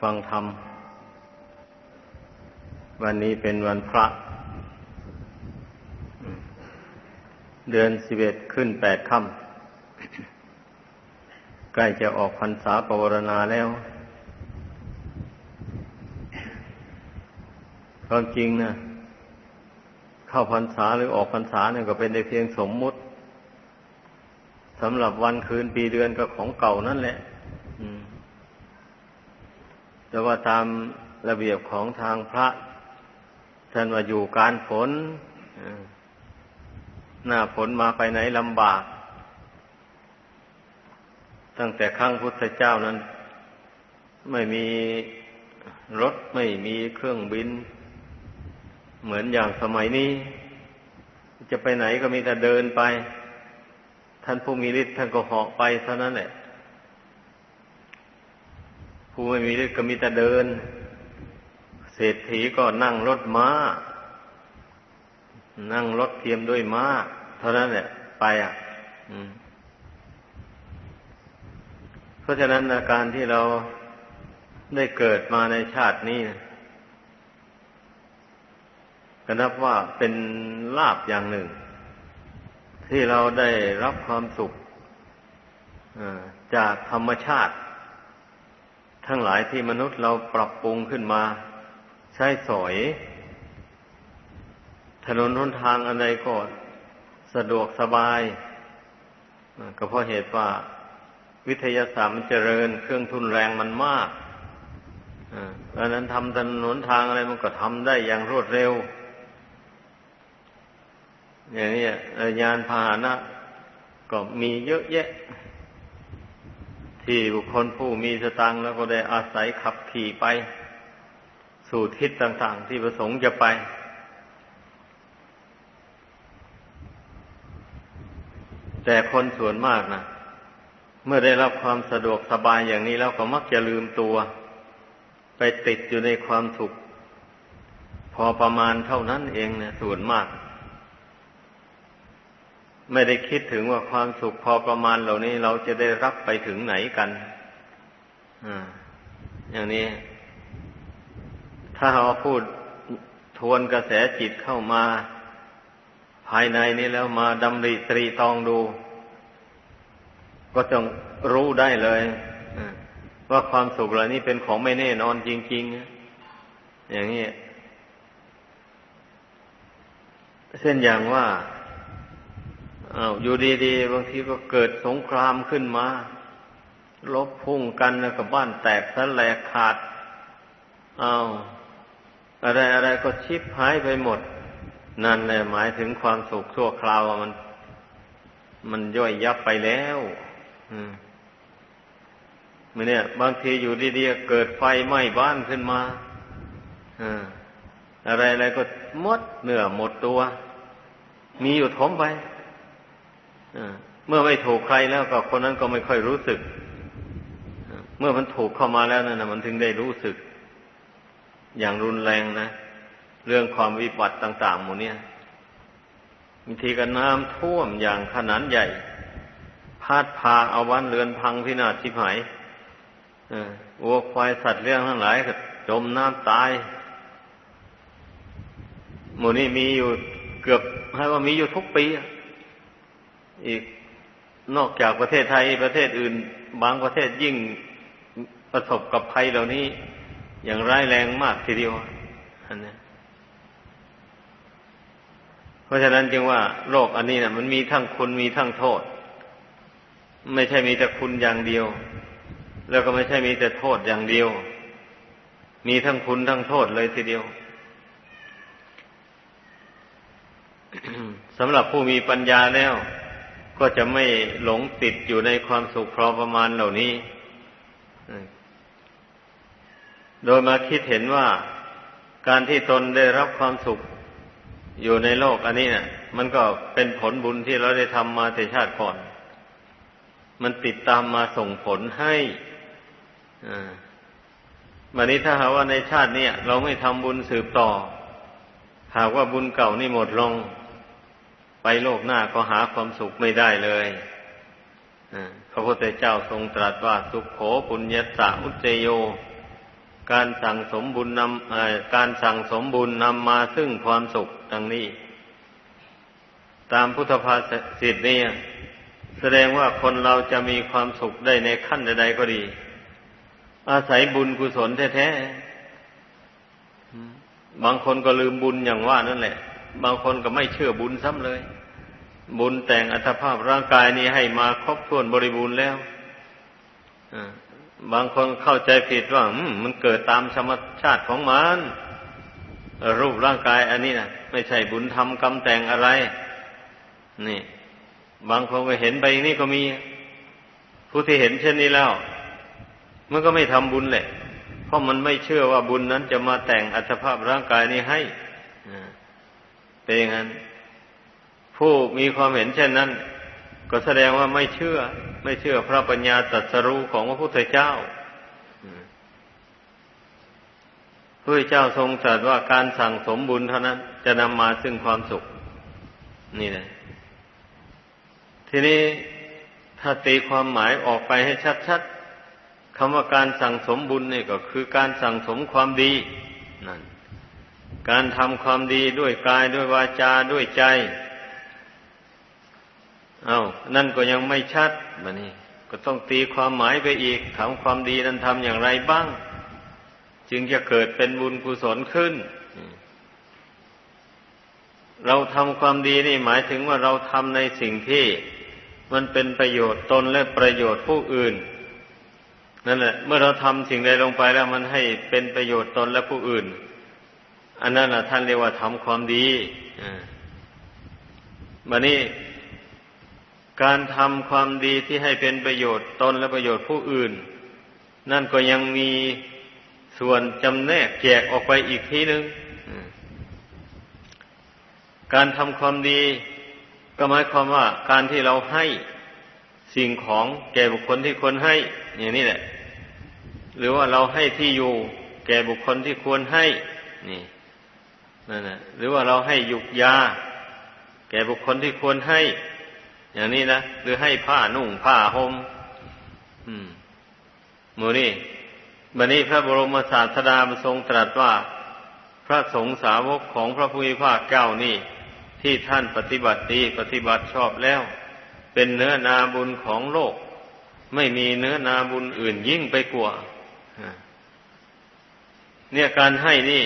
ฟังธรรม วันนี้เป็นวันพระ เดือนสิบเอ็ดขึ้นแปดค่ำใกล้จะออกพรรษาปวารณาแล้วความจริงนะเข้าพรรษาหรือออกพรรษาเนี่ยก็เป็นได้เพียงสมมุติสำหรับวันคืนปีเดือนก็ของเก่านั่นแหละ แต่ว่าตามระเบียบของทางพระท่านว่าอยู่การฝนหน้าฝนมาไปไหนลำบาก ตั้งแต่ครั้งพุทธเจ้านั้น ไม่มีรถไม่มีเครื่องบิน เหมือนอย่างสมัยนี้ จะไปไหนก็มีแต่เดินไป ท่านผู้มีฤทธิ์ท่านก็เหาะไปเท่านั้นแหละ ผู้ไม่มีฤทธิ์ก็มีแต่เดิน เศรษฐีก็นั่งรถม้า นั่งรถเทียมด้วยม้า เท่านั้นแหละไปอะเพราะฉะนั้นอาการที่เราได้เกิดมาในชาตินี้ก็นับว่าเป็นลาบอย่างหนึ่ง ที่เราได้รับความสุขจากธรรมชาติ ทั้งหลายที่มนุษย์เราปรับปรุงขึ้นมา ใช้สอย ถนนหนทางอะไรก็สะดวกสบาย ก็เพราะเหตุว่าวิทยาศาสตร์มันเจริญ เครื่องทุนแรงมันมากดังนั้นทำถนนหนทางอะไรมันก็ทำได้อย่างรวดเร็ว อย่างนี้ยานพาหนะก็มีเยอะแยะ ที่บุคคลผู้มีสตังแล้วก็ได้อาศัยขับขี่ไป สู่ทิศต่างๆ ที่ประสงค์จะไป แต่คนส่วนมากนะเมื่อได้รับความสะดวกสบายอย่างนี้แล้วก็มักจะลืมตัว ไปติดอยู่ในความสุข พอประมาณเท่านั้นเองนะส่วนมาก ไม่ได้คิดถึงว่าความสุขพอประมาณเหล่านี้เราจะได้รับไปถึงไหนกันออย่างนี้ ถ้าเราพูดทวนกระแสจิตเข้ามา ภายในนี้แล้วมาดำริตรีตองดู ก็จงรู้ได้เลยว่าความสุขเหล่านี้เป็นของไม่แน่นอนจริง ๆ อย่างนี้ เช่นอย่างว่า อา้าวอยู่ดีๆบางทีก็เกิดสงครามขึ้นมา ลบพุ่งกันแล้วก็บ้านแตกสลายขาดอา้าวอะไรอะไรก็ชิบหายไปหมด นั่นแหละหมายถึงความสุขชั่วคราวมัน มันย่อยยับไปแล้ว อืมมเนี่ย บางทีอยู่ดีๆเกิดไฟไหม้บ้านขึ้นมาอะไรอะไรก็หมดเนื้อหมดตัว มีอยู่ทมไป เมื่อไม่ถูกใครแล้วก็คนนั้นก็ไม่ค่อยรู้สึก เมื่อมันถูกเข้ามาแล้วนั่นนะมันถึงได้รู้สึก อย่างรุนแรงนะ เรื่องความวิบัติต่างๆหมดเนี่ยบางทีก็น้ำท่วมอย่างขนาดใหญ่ พาดพาเอาวันเรือนพังพินาศชิบหายวัวควายสัตว์เลี้ยงทั้งหลายก็จมน้ำตายหมู่นี้มีอยู่เกือบให้ว่ามีอยู่ทุกปีอี กนอกจากประเทศไทยประเทศอื่น บางประเทศยิ่งประสบกับภัยเหล่านี้ อย่างร้ายแรงมากทีเดียวอันนี้เพราะฉะนั้นจึงว่าโลกอันนี้นะมันมีทั้งคุณมีทั้งโทษ ไม่ใช่มีแต่คุณอย่างเดียว แล้วก็ไม่ใช่มีแต่โทษอย่างเดียว มีทั้งคุณทั้งโทษเลยทีเดียวสำหรับผู้มีปัญญาแล้ว ก็จะไม่หลงติดอยู่ในความสุขพอประมาณเหล่านี้ โดยมาคิดเห็นว่าการที่ตนได้รับความสุขอยู่ในโลกอันนี้นะ่ะ มันก็เป็นผลบุญที่เราได้ทำมาแต่ชาติก่อน มันติดตามมาส่งผลให้วันนี้ถ้าหากว่าในชาตินี้เราไม่ทำบุญสืบต่อ หากว่าบุญเก่านี่หมดลง ไปโลกหน้าก็หาความสุขไม่ได้เลยพระพุทธเจ้าทรงตรัสว่าสุขโขปุญญาสาอุเจโย การสั่งสมบุญนำการสั่งสมบุญนำมาซึ่งความสุขดังนี้ ตามพุทธภาษิตนี่แสดงว่าคนเราจะมีความสุขได้ในขั้นใดๆก็ดี อาศัยบุญกุศลแท้ๆบางคนก็ลืมบุญอย่างว่านั่นแหละ บางคนก็ไม่เชื่อบุญซ้ำเลย บุญแต่งอัตภาพร่างกายนี้ให้มาครบถ้วนบริบูรณ์แล้วบางคนเข้าใจผิดว่ามันเกิดตามธรรมชาติของมัน รูปร่างกายอันนี้นะไม่ใช่บุญทำกรรมแต่งอะไร นี่ บางคนก็เห็นไปนี่ก็มี ผู้ที่เห็นเช่นนี้แล้ว มันก็ไม่ทำบุญแหละ เพราะมันไม่เชื่อว่าบุญนั้นจะมาแต่งอัตภาพร่างกายนี้ให้ เป็นอย่างนั้น ผู้มีความเห็นเช่นนั้น ก็แสดงว่าไม่เชื่อ ไม่เชื่อพระปัญญาตรัสรู้ของพระพุทธเจ้าพระเจ้าทรงตรัสว่าการสั่งสมบุญเท่านั้น จะนำมาซึ่งความสุข นี่แหละทีนี้ถ้าตีความหมายออกไปให้ชัดๆคำว่าการสั่งสมบุญนี่ก็คือการสั่งสมความดีนั่น การทำความดีด้วยกายด้วยวาจาด้วยใจ เอา้านั่นก็ยังไม่ชัดมานี่ก็ต้องตีความหมายไปอีกถามความดีนั้นทำอย่างไรบ้าง จึงจะเกิดเป็นบุญกุศลขึ้น เราทำความดีนี่หมายถึงว่าเราทำในสิ่งที่ มันเป็นประโยชน์ตนและประโยชน์ผู้อื่น นั่นแหละ เมื่อเราทำสิ่งใดลงไปแล้วมันให้เป็นประโยชน์ตนและผู้อื่น อันนั้นแหละท่านเรียกว่าทำความดีอ่าบันี้การทำความดีที่ให้เป็นประโยชน์ตนและประโยชน์ผู้อื่น นั่นก็ยังมีส่วนจำแนกแจกออกไปอีกทีหนึ่งการทำความดีก็หมายความว่า การที่เราให้สิ่งของแก่บุคคลที่ควรให้ อย่างนี้แหละ หรือว่าเราให้ที่อยู่ แก่บุคคลที่ควรให้ นี่ นั่นแหละหรือว่าเราให้ยุกยา แก่บุคคลที่ควรให้ อย่างนี้นะหรือให้ผ้านุ่งผ้าหม่มอืมมูนี่บันนี้พระบรมศาสดาทรงตรัสว่า พระสงฆ์สาวกของพระพุทธภาคเก้านี่ ที่ท่านปฏิบัติดีปฏิบัติชอบแล้ว เป็นเนื้อนาบุญของโลก ไม่มีเนื้อนาบุญอื่นยิ่งไปกว่าเนี่ยการให้นี่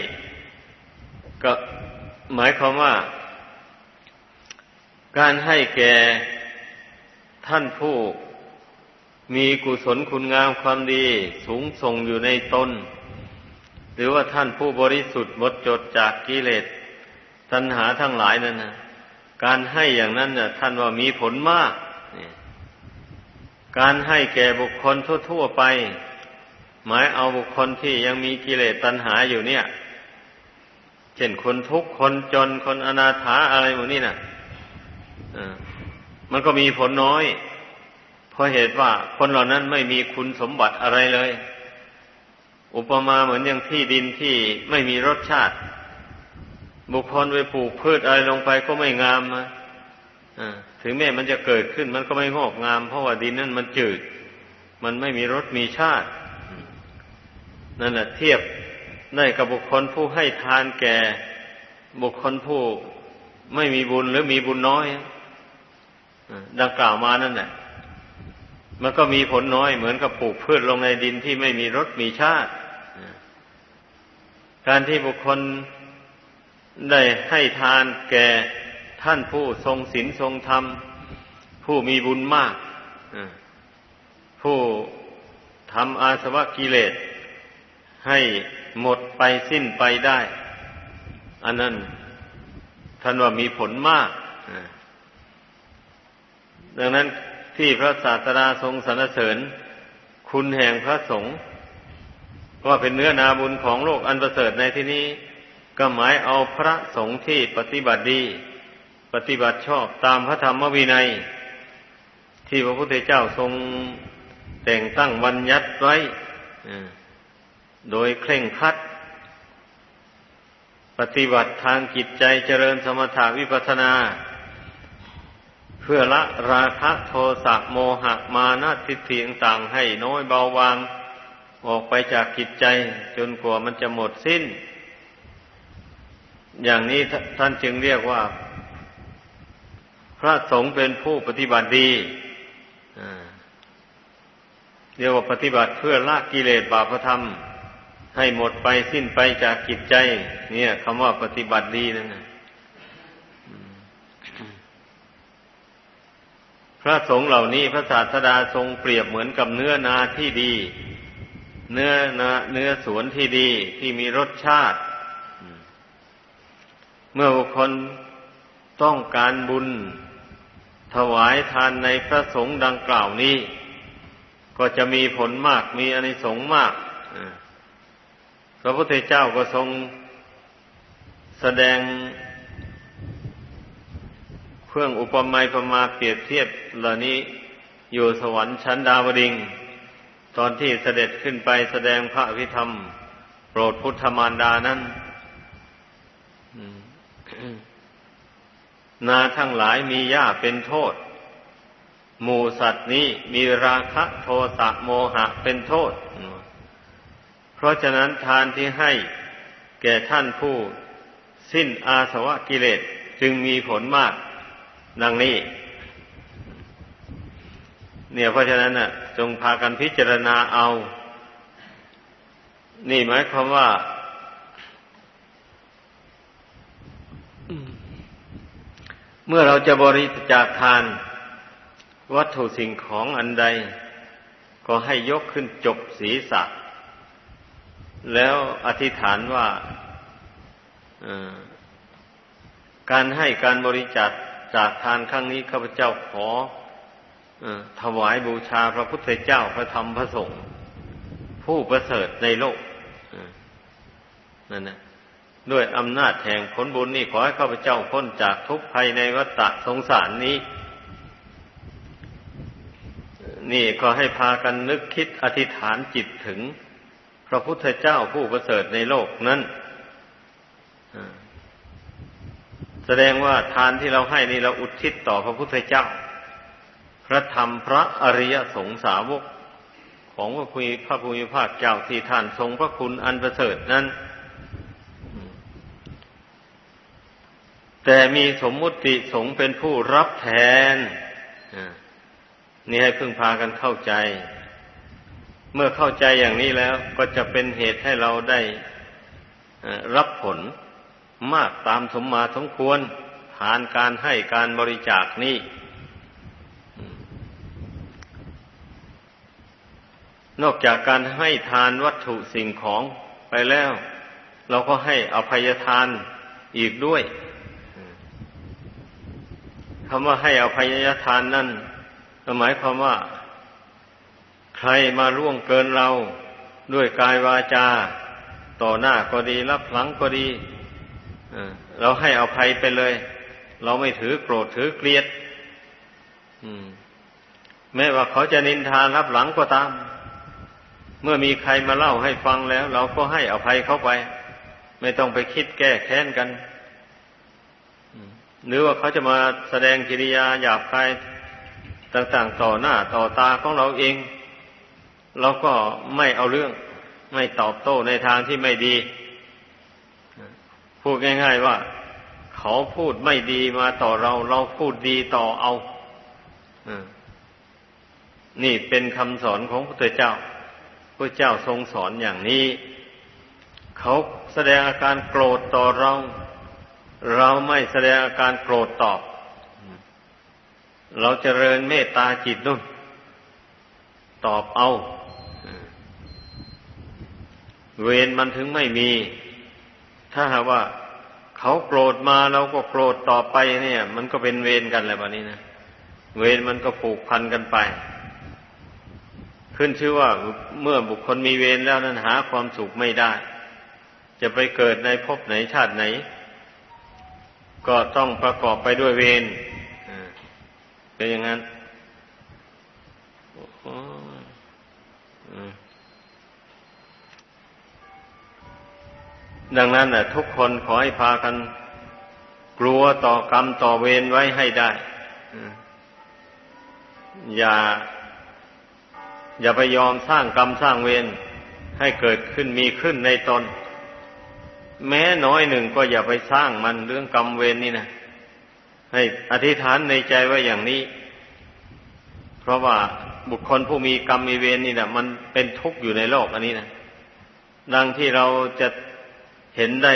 ก็หมายความว่า การให้แก่ท่านผู้มีกุศลคุณงามความดีสูงส่งอยู่ในตนหรือว่าท่านผู้บริสุทธิ์หมดจดจากกิเลสตัณหาทั้งหลายนั่นนะการให้อย่างนั้นน่ะท่านว่ามีผลมากการให้แก่บุคคลทั่ว ๆไป หมายเอาบุคคลที่ยังมีกิเลสตัณหาอยู่เนี่ย เช่นคนทุกข์คนจนคนอนาถาอะไรหมดนี่น่ะมันก็มีผลน้อย เพราะเหตุว่าคนเหล่านั้นไม่มีคุณสมบัติอะไรเลย อุปมาเหมือนอย่างที่ดินที่ไม่มีรสชาติ บุคคลไปปลูกพืชอะไรลงไปก็ไม่งามนะถึงแม้มันจะเกิดขึ้นมันก็ไม่งอกงาม เพราะว่าดินนั้นมันจืด มันไม่มีรสมีชาติ นั่นแหละเทียบ ได้กับบุคคลผู้ให้ทานแก่ บุคคลผู้ไม่มีบุญหรือมีบุญน้อยดังกล่าวมานั่นแหละมันก็มีผลน้อยเหมือนกับปลูกพืชลงในดินที่ไม่มีรสมีชาติ การที่บุคคลได้ให้ทานแก่ท่านผู้ทรงศีลทรงธรรม ผู้มีบุญมาก ผู้ทำอาสวะกิเลสให้ หมดไปสิ้นไปได้ อันนั้นท่านว่ามีผลมาก ดังนั้นที่พระศาสดาทรงสรรเสริญ คุณแห่งพระสงฆ์ว่าเป็นเนื้อนาบุญของโลกอันประเสริฐในที่นี้ ก็หมายเอาพระสงฆ์ที่ปฏิบัติดี ปฏิบัติชอบตามพระธรรมวินัย ที่พระพุทธเจ้าทรงแต่งตั้งวันยัดไว้ โดยเคร่งคัด ปฏิบัติทางจิตใจเจริญสมถาวิปัสนา เพื่อละราคะโทสะโมหะมานะทิฏฐิต่างให้น้อยเบาบาง ออกไปจากกิจใจจนกว่ามันจะหมดสิ้น อย่างนี้ท่านจึงเรียกว่า พระสงฆ์เป็นผู้ปฏิบัติดีเรียกว่าปฏิบัติเพื่อละกิเลสบาปธรรม ให้หมดไปสิ้นไปจากกิจใจ เนี่ยคำว่าปฏิบัติดีนั่นนะพระสงฆ์เหล่านี้พระศาสดาทรงเปรียบเหมือนกับเนื้อนาที่ดี เนื้อนาเนื้อสวนที่ดีที่มีรสชาติ เมื่อบุคคลต้องการบุญ ถวายทานในพระสงฆ์ดังกล่าวนี้ ก็จะมีผลมากมีอนิสงส์มาก พระพุทธเจ้าก็ทรงแสดงเครื่องอุปมาประมาเปรียบเทียบเหล่านี้อยู่สวรรค์ชั้นดาวดิง ตอนที่เสด็จขึ้นไปแสดงพระพิธรรม โปรดพุทธมารดานั้นนาทั้งหลายมีหญ้าเป็นโทษ หมูสัตว์นี้มีราคะโทสะโมหะเป็นโทษ ราะฉะนั้นทานที่ให้แก่ท่านผู้สิ้นอาสวะกิเลสจึงมีผลมากดังนี้ เนี่ยเพราะฉะนั้นน่ะ จงพากันพิจารณาเอา นี่หมายความว่า เมื่อเราจะบริจาคทาน วัตถุสิ่งของอันใด ก็ให้ยกขึ้นจบศีรษะ แล้วอธิษฐานว่าการให้การบริจาคจากทานครั้งนี้ข้าพเจ้าขอถวายบูชาพระพุทธเจ้าพระธรรมพระสงฆ์ผู้ประเสริฐในโลกนั่นนะด้วยอำนาจแห่งผลบุญนี่ขอให้ข้าพเจ้าพ้นจากทุกภัยในวัฏสงสารนี้ นี่ก็ให้พากันนึกคิดอธิษฐานจิตถึง ระพุทธเจ้าผู้ประเสริฐในโลกนั้นแสดงว่าทานที่เราให้นี่เราอุทิศต่อพระพุทธเจ้า พระธรรมพระอริยสงสาวก ของพระพุทธพระภูมิภาคเจ้าที่ท่านทรงพระคุณอันประเสริฐนั้น แต่มีสมมุติสงเป็นผู้รับแทนนี่ให้พึ่งพากันเข้าใจ เมื่อเข้าใจอย่างนี้แล้วก็จะเป็นเหตุให้เราได้รับผลมากตามสมมาสมควรทานการให้การบริจาคนี้ นอกจากการให้ทานวัตถุสิ่งของไปแล้ว เราก็ให้อภัยทานอีกด้วยคำว่าให้อภัยทานนั่นหมายความว่า ใครมาล่วงเกินเราด้วยกายวาจา ต่อหน้าก็ดีรับหลังก็ดีเราให้อภัยไปเลย เราไม่ถือโกรธถือเกลียดแม้ว่าเขาจะนินทารับหลังก็ตาม เมื่อมีใครมาเล่าให้ฟังแล้ว เราก็ให้อภัยเขาไป ไม่ต้องไปคิดแก้แค้นกันหรือว่าเขาจะมาแสดงกิริยาหยาบคายต่างๆต่อหน้าต่อตาของเราเอง เราก็ไม่เอาเรื่อง ไม่ตอบโต้ในทางที่ไม่ดี พูดง่าย ๆว่า เขาพูดไม่ดีมาต่อเรา เราพูดดีต่อเอานี่เป็นคำสอนของพระพุทธเจ้าพระเจ้าทรงสอนอย่างนี้ เขาแสดงอาการโกรธต่อเรา เราไม่แสดงอาการโกรธตอบ เราจเจริญเมตตาจิตนุ่นตอบเอา เวรมันถึงไม่มี ถ้าหากว่า เขาโกรธมาเราก็โกรธต่อไปเนี่ย มันก็เป็นเวรกันแหละแบบนี้นะเวรมันก็ผูกพันกันไป ขึ้นชื่อว่าเมื่อบุคคลมีเวรแล้วนั้นหาความสุขไม่ได้ จะไปเกิดในภพไหนชาติไหน ก็ต้องประกอบไปด้วยเวรเป็นอย่างนั้น ดังนั้นนะทุกคนขอให้พากันกลัวต่อกรรมต่อเวรไว้ให้ได้ อย่า อย่าไปยอมสร้างกรรมสร้างเวรให้เกิดขึ้นมีขึ้นในตน แม้น้อยหนึ่งก็อย่าไปสร้างมันเรื่องกรรมเวรนนี่นะให้อธิษฐานในใจไว้อย่างนี้ เพราะว่าบุคคลผู้มีกรรมมีเวรนี่นะมันเป็นทุกข์อยู่ในโลกอันนี้นะดังที่เราจะ เห็นได้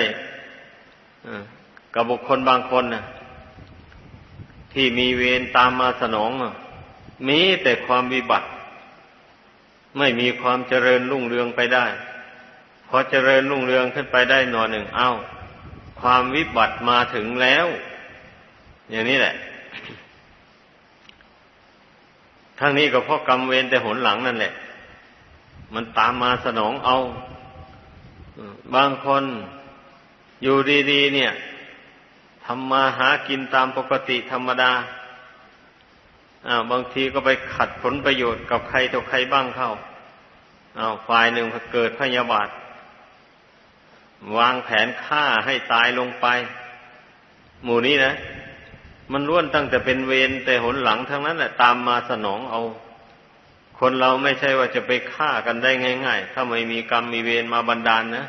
กับบุคคลบางคนนะที่มีเวรตามมาสนอง มีแต่ความวิบัติ ไม่มีความเจริญรุ่งเรืองไปได้ พอเจริญรุ่งเรืองขึ้นไปได้หน่อหนึ่ง เอา้า ความวิบัติมาถึงแล้ว อย่างนี้แหละ ทั้งนี้ก็เพราะกรรมเวรแต่หนหลังนั่นแหละ มันตามมาสนองเอา บางคนอยู่ดีๆเนี่ยทำมาหากินตามปกติธรรมดาอ้าวบางทีก็ไปขัดผลประโยชน์กับใครต่อใครบ้างเข้าอ้าวฝ่ายหนึ่งเกิดพยาบาท วางแผนฆ่าให้ตายลงไป หมู่นี้นะ มันล้วนตั้งแต่เป็นเวรแต่หนหลังทั้งนั้นแหละตามมาสนองเอา คนเราไม่ใช่ว่าจะไปฆ่ากันได้ง่าย ๆ ถ้าไม่มีกรรมมีเวรมาบันดาลนนะ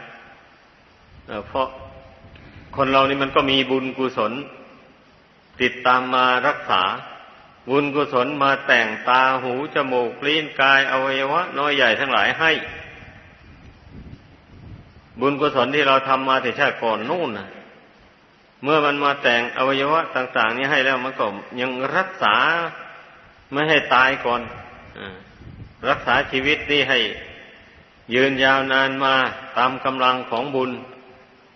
เพราะคนเรานี่มันก็มีบุญกุศล ติดตามมารักษา บุญกุศลมาแต่งตาหูจมูกลิ้นกายอวัยวะน้อยใหญ่ทั้งหลายให้ บุญกุศลที่เราทำมาแต่ชาติก่อนนู่นนะเมื่อมันมาแต่งอวัยวะต่าง ๆ นี้ให้แล้วมันก็ยังรักษาไม่ให้ตายก่อนอ รักษาชีวิตนี่ให้ ยืนยาวนานมาตามกำลังของบุญ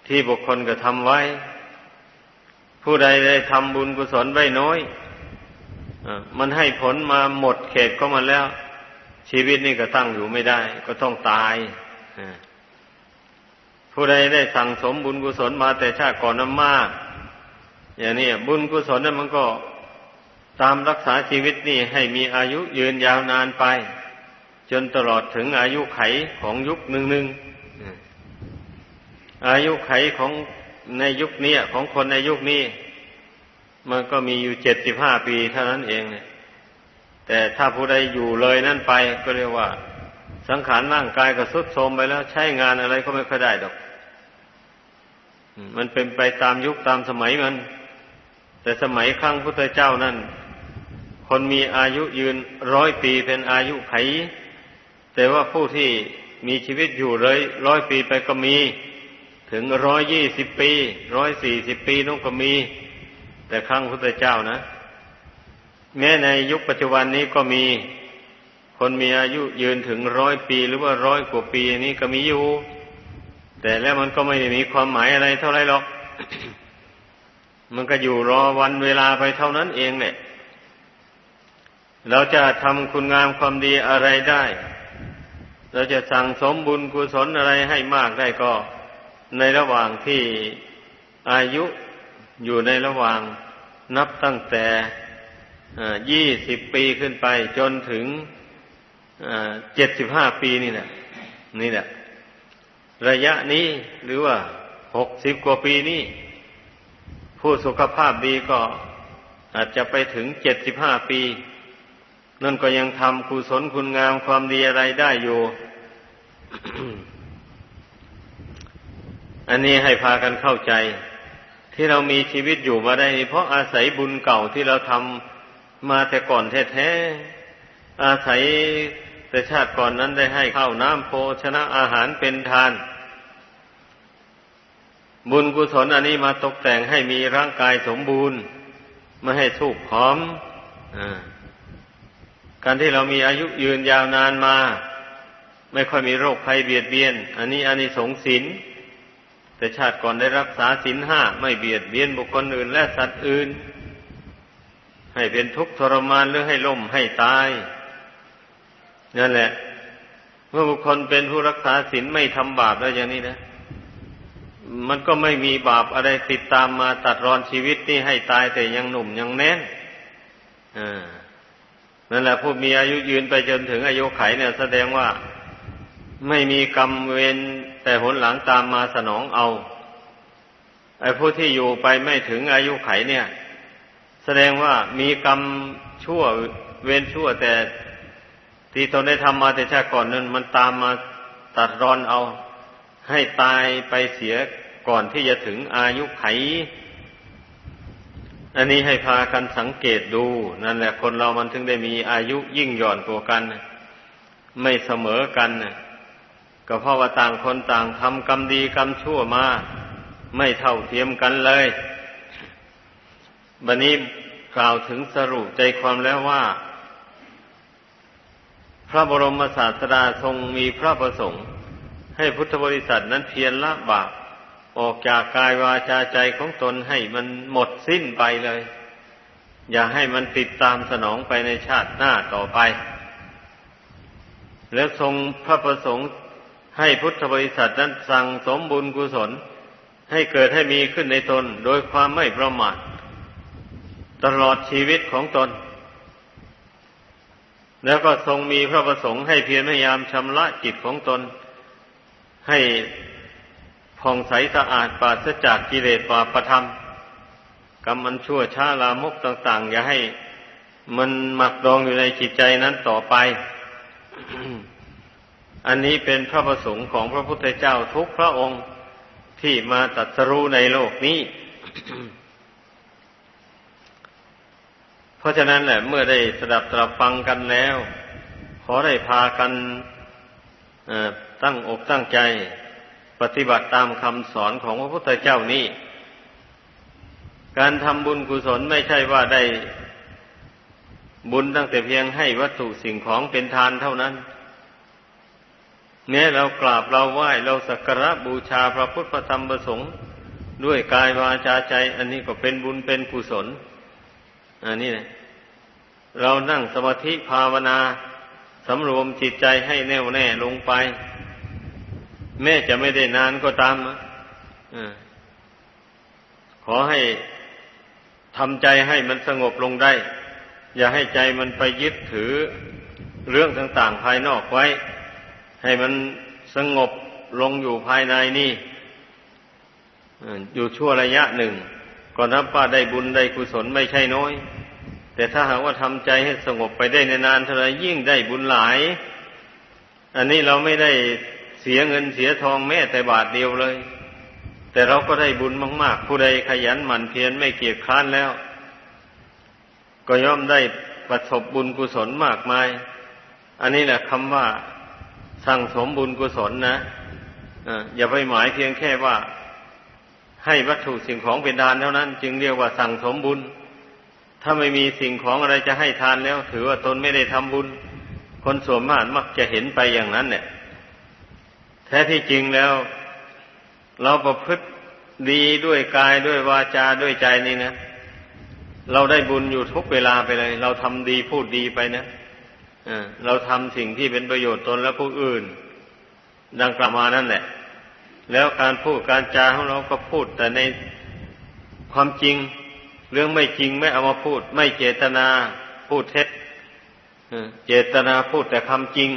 ที่บุคคลก็ทำไว้ ผู้ใดได้ทำบุญกุศลไว้น้อยมันให้ผลมาหมดเขตก็มาแล้ว ชีวิตนี่ก็ตั้งอยู่ไม่ได้ ก็ต้องตายผู้ใดได้สั่งสมบุญกุศลมาแต่ชาติก่อนนั้นมาก อย่างนี้บุญกุศลนั้นมันก็ตามรักษาชีวิตนี่ให้มีอายุยืนยาวนานไป จนตลอดถึงอายุไขของยุคหนึ่งหนึ่งอายุไขของในยุคนี้ของคนในยุคนี้ มันก็มีอยู่เจ็ดสิบห้าปีเท่านั้นเองเนี่ย แต่ถ้าผู้ใดอยู่เลยนั่นไปก็เรียกว่า สังขารร่างกายก็สุดโทรมไปแล้ว ใช้งานอะไรก็ไม่ค่อยได้ดอก มันเป็นไปตามยุคตามสมัยมัน แต่สมัยครั้งพุทธเจ้านั่นคนมีอายุยืนร้อยปีเป็นอายุไข แต่ว่าผู้ที่มีชีวิตอยู่เลยร้อยปีไปก็มี ถึงร้อยยี่สิบปีร้อยสี่สิบปีนู่นก็มี แต่ครั้งพุทธเจ้านะ แม้ในยุคปัจจุบันนี้ก็มี คนมีอายุยืนถึงร้อยปีหรือว่าร้อยกว่าปีนี้ก็มีอยู่ แต่แล้วมันก็ไม่ได้มีความหมายอะไรเท่าไรหรอก มันก็อยู่รอวันเวลาไปเท่านั้นเองเนี่ยเราจะทำคุณงามความดีอะไรได้ เราจะสั่งสมบุญกุศลอะไรให้มากได้ก็ ในระหว่างที่อายุอยู่ในระหว่างนับตั้งแต่ยี่สิบปีขึ้นไปจนถึงเจ็ดสิบห้าปีนี่แหละนี่แหละระยะนี้หรือว่าหกสิบกว่าปีนี้ผู้สุขภาพดีก็อาจจะไปถึงเจ็ดสิบห้าปี นั่นก็ยังทำกุศลคุณงามความดีอะไรได้อยู่ อันนี้ให้พากันเข้าใจ ที่เรามีชีวิตอยู่มาได้เพราะอาศัยบุญเก่าที่เราทำมาแต่ก่อนแท้ๆอาศัยแต่ชาติก่อนนั้นได้ให้ข้าวน้ำโภชนะอาหารเป็นทาน บุญกุศลอันนี้มาตกแต่งให้มีร่างกายสมบูรณ์ ไม่ให้สุกผอมอ การที่เรามีอายุยืนยาวนานมา ไม่ค่อยมีโรคภัยเบียดเบียน อันนี้อันนี้สงสินแต่ชาติก่อนได้รักษาศีลห้าไม่เบียดเบียนบุคคลอื่น และสัตว์อื่น ให้เป็นทุกข์ทรมานหรือให้ล่มให้ตายนั่นแหละ เมื่อบุคคลเป็นผู้รักษาศีลไม่ทำบาปแล้วอย่างนี้นะ มันก็ไม่มีบาปอะไรติดตามมาตัดรอนชีวิตนี่ให้ตายแต่ยังหนุ่มยังแน่นอ่า นั่นแหละผู้มีอายุยืนไปจนถึงอายุไขเนี่ย แสดงว่าไม่มีกรรมเวรแต่หนหลังตามมาสนองเอาไอ้ผู้ที่อยู่ไปไม่ถึงอายุไขเนี่ย แสดงว่ามีกรรมชั่วเวรชั่วแต่ที่ตนได้ทำมาแต่ชาติก่อนนั้นมันตามมาตัดรอนเอา ให้ตายไปเสียก่อนที่จะถึงอายุไข อันนี้ให้พากันสังเกตดู นั่นแหละคนเรามันถึงได้มีอายุยิ่งหย่อนตัวกัน ไม่เสมอกันก็เพราะว่าต่างคนต่างทำกรรมดีกรรมชั่วมา ไม่เท่าเทียมกันเลยบันนี้กล่าวถึงสรุปใจความแล้วว่า พระบรมศาสดาทรงมีพระประสงค์ ให้พุทธบริษัทนั้นเพียรละบาป ออกจากกายวาจาใจของตนให้มันหมดสิ้นไปเลย อย่าให้มันติดตามสนองไปในชาติหน้าต่อไป แล้วทรงพระประสงค์ให้พุทธบริษัทนั้นสั่งสมบุญกุศล ให้เกิดให้มีขึ้นในตนโดยความไม่ประมาทตลอดชีวิตของตน แล้วก็ทรงมีพระประสงค์ให้เพียรพยายามชำระจิตของตน ให้ ผ่องใสสะอาดปราศจากกิเลสปาประธรรมกรรมมันชั่วช้าลามกต่าง ๆ อย่าให้มันหมักดองอยู่ในจิตใจนั้นต่อไป อันนี้เป็นพระประสงค์ของพระพุทธเจ้าทุกพระองค์ที่มาตัดสรู้ในโลกนี้ เพราะฉะนั้นแหละ เมื่อได้สดับตรับฟังกันแล้ว ขอได้พากันตั้งอกตั้งใจ ปฏิบัติตามคำสอนของพระพุทธเจ้านี้ การทำบุญกุศลไม่ใช่ว่าได้บุญตั้งแต่เพียงให้วัตถุสิ่งของเป็นทานเท่านั้นเนี่ยเรากราบเราไหว้เราสักการะบูชาพระพุทธธรรมประสงค์ ด้วยกายวาจาใจ อันนี้ก็เป็นบุญเป็นกุศล อันนี้นะเรานั่งสมาธิภาวนาสำรวมจิตใจให้แน่วแน่ลงไป แม้จะไม่ได้นานก็ตามอขอให้ทำใจให้มันสงบลงได้ อย่าให้ใจมันไปยึดถือเรื่องต่างๆภายนอกไว้ ให้มันสงบลงอยู่ภายในนี่อยู่ชั่วระยะหนึ่งก็นับว่าได้บุญได้กุศลไม่ใช่น้อย แต่ถ้าหากว่าทำใจให้สงบไปได้นานเท่าไรยิ่งได้บุญหลาย อันนี้เราไม่ได้ เสียเงินเสียทองแม้แต่บาทเดียวเลย แต่เราก็ได้บุญมาก ๆ ผู้ใดขยันหมั่นเพียรไม่เกียจคร้านแล้ว ก็ย่อมได้ประสบบุญกุศลมากมาย อันนี้แหละคำว่าสั่งสมบุญกุศลนะอย่าไปหมายเพียงแค่ว่า ให้วัตถุสิ่งของเป็นทานเท่านั้น จึงเรียกว่าสั่งสมบุญ ถ้าไม่มีสิ่งของอะไรจะให้ทานแล้ว ถือว่าตนไม่ได้ทำบุญ คนส่วนมากมักจะเห็นไปอย่างนั้นเนี่ย แท้ที่จริงแล้ว เราประพฤติดีด้วยกายด้วยวาจาด้วยใจนี่นะ เราได้บุญอยู่ทุกเวลาไปเลย เราทำดีพูดดีไปนะเราทำสิ่งที่เป็นประโยชน์ตนและผู้อื่น ดังกล่าวมานั่นแหละ แล้วการพูดการจาของเราก็พูดแต่ในความจริง เรื่องไม่จริงไม่เอามาพูด ไม่เจตนาพูดเท็จเจตนาพูดแต่คำจริง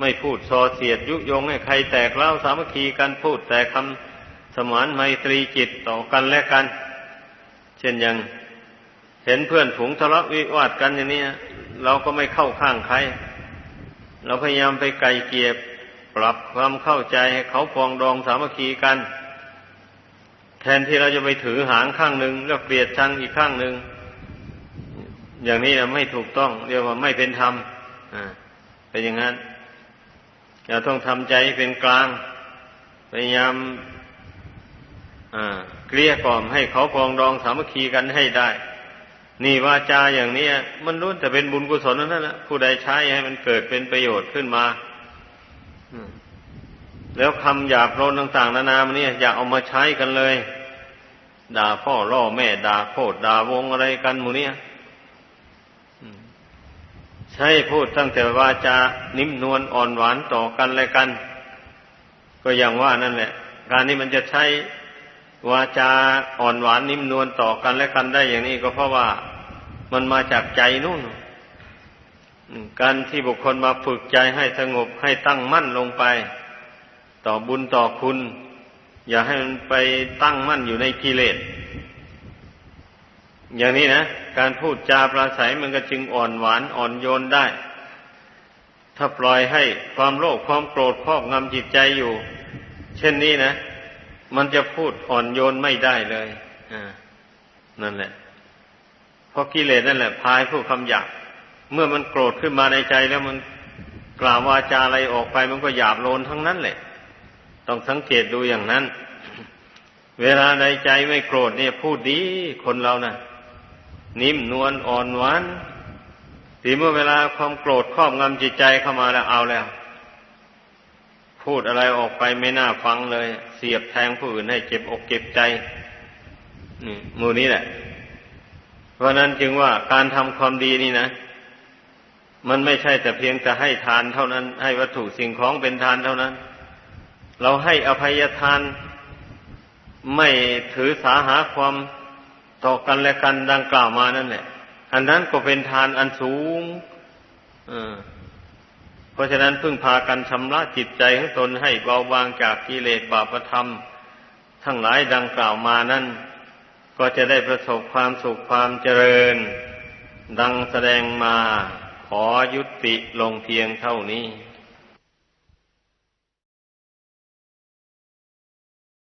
ไม่พูดส่อเสียดยุยงให้ใครแตกเล่าสามัคคีกันพูดแต่คำสมานไมตรีจิตต่อกันและกัน เช่นอย่างเห็นเพื่อนฝูงทะเลาะวิวาทกันอย่างนี้เราก็ไม่เข้าข้างใคร เราพยายามไปไกลเกียบปรับความเข้าใจให้เขาฟองดองสามัคคีกัน แทนที่เราจะไปถือหางข้างหนึ่งแล้วเกลียดชังอีกข้างหนึ่งอย่างนี้ไม่ถูกต้อง เรียกว่าไม่เป็นธรรมเป็นอย่างนั้น เราต้องทำใจเป็นกลาง พยายามเกลี้ยกล่อมให้เขาฟองดองสามัคคีกันให้ได้ นี่วาจาอย่างนี้มันรู้แต่เป็นบุญกุศลนั่นแหละผู้ใดใช้ให้มันเกิดเป็นประโยชน์ขึ้นมาแล้วคำหยาบโลนต่าง ๆ นานามันเนี่ยอย่าเอามาใช้กันเลย ด่าพ่อล่อแม่ด่าโคตรด่าวงอะไรกันหมูเนี่ย ใช้พูดตั้งแต่วาจานิ่มนวลอ่อนหวานต่อกันอะไรกัน ก็อย่างว่านั่นแหละ การนี้มันจะใช้วาจาอ่อนหวานนิ่มนวลต่อกันและกันได้อย่างนี้ก็เพราะว่ามันมาจากใจนู่น การที่บุคคลมาฝึกใจให้สงบให้ตั้งมั่นลงไป ต่อบุญต่อคุณ อย่าให้มันไปตั้งมั่นอยู่ในกิเลส อย่างนี้นะ การพูดจาปราศัยมันก็จึงอ่อนหวานอ่อนโยนได้ ถ้าปล่อยให้ความโลภความโกรธครอบงำจิตใจอยู่ เช่นนี้นะ มันจะพูดอ่อนโยนไม่ได้เลยนั่นแหละ เพราะกิเลสนั่นแหละ พายผู้คำหยาบเมื่อมันโกรธขึ้นมาในใจแล้วมันกล่าววาจาอะไรออกไปมันก็หยาบโลนทั้งนั้นแหละ ต้องสังเกตดูอย่างนั้น เวลาในใจไม่โกรธเนี่ย พูดดีคนเรานะ่ะ นิ่มนวลอ่อนหวานทีเมื่อเวลาความโกรธครอบงำจิตใจเข้ามาแล้วเอาแล้ว พูดอะไรออกไปไม่น่าฟังเลย เสียบแทงผู้อื่นให้เจ็บอกเจ็บใจนี่มูนี้แหละ เพราะนั้นจึงว่าการทำความดีนี่นะ มันไม่ใช่แต่เพียงจะให้ทานเท่านั้น ให้วัตถุสิ่งของเป็นทานเท่านั้น เราให้อภัยทานไม่ถือสาหาความ ต่อกันและกันดังกล่าวมานั่นแหละอันนั้นก็เป็นทานอันสูงเพราะฉะนั้นพึ่งพากันชำระจิตใจของตนให้เบาบางจากกิเลสบาปธรรม ทั้งหลายดังกล่าวมานั้นก็จะได้ประสบความสุขความเจริญ ดังแสดงมาขอยุติลงเพียงเท่านี้